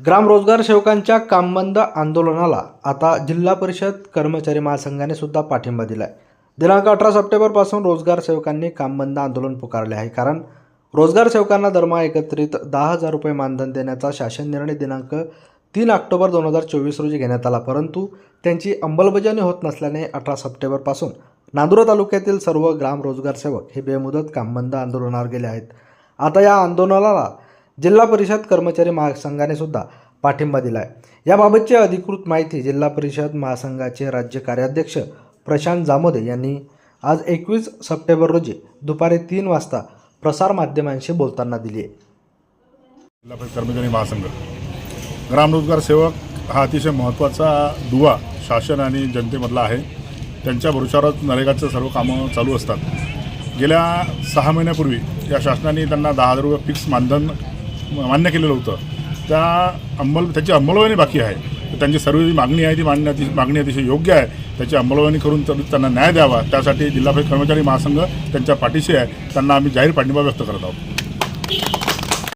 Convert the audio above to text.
ग्रामरोजगार सेवकांच्या कामबंद आंदोलनाला आता जिल्हा परिषद कर्मचारी महासंघाने सुद्धा पाठिंबा दिला आहे दिनांक अठरा सप्टेंबरपासून रोजगार सेवकांनी कामबंद आंदोलन पुकारले आहे कारण रोजगार सेवकांना दरमहा एकत्रित दहा हजार रुपये मानधन देण्याचा शासन निर्णय दिनांक तीन ऑक्टोबर दोन हजार चोवीस रोजी घेण्यात आला. परंतु त्यांची अंमलबजावणी होत नसल्याने अठरा सप्टेंबरपासून नांदुरा तालुक्यातील सर्व ग्राम रोजगार सेवक हे बेमुदत कामबंद आंदोलनावर गेले आहेत. आता या आंदोलनाला जिल्हा परिषद कर्मचारी महासंघाने सुद्धा पाठिंबा दिला आहे याबाबतची अधिकृत माहिती जिल्हा परिषद महासंघाचे राज्य कार्याध्यक्ष प्रशांत जामोदे यांनी आज एकवीस सप्टेंबर रोजी दुपारी तीन वाजता प्रसारमाध्यमांशी बोलताना दिली आहे. जिल्हा परिषद कर्मचारी महासंघ. ग्रामरोजगार सेवक हा अतिशय महत्त्वाचा दुवा शासन आणि जनतेमधला आहे. त्यांच्या भरोशावरच नरेगाचं सर्व कामं चालू असतात. गेल्या सहा महिन्यापूर्वी या शासनाने त्यांना दहा हजार रुपये फिक्स मानधन मान्य केलेलं होतं. त्या अंमल त्याची अंमलबजावणी बाकी आहे. तर त्यांची सर्व जी मागणी आहे ती मान्य मागणी अतिशय योग्य आहे. त्याची अंमलबजावणी करून तर त्यांना न्याय द्यावा. त्यासाठी जिल्हा परिषद कर्मचारी महासंघ त्यांच्या पाठीशी आहे. त्यांना आम्ही जाहीर पाठिंबा व्यक्त करत आहोत.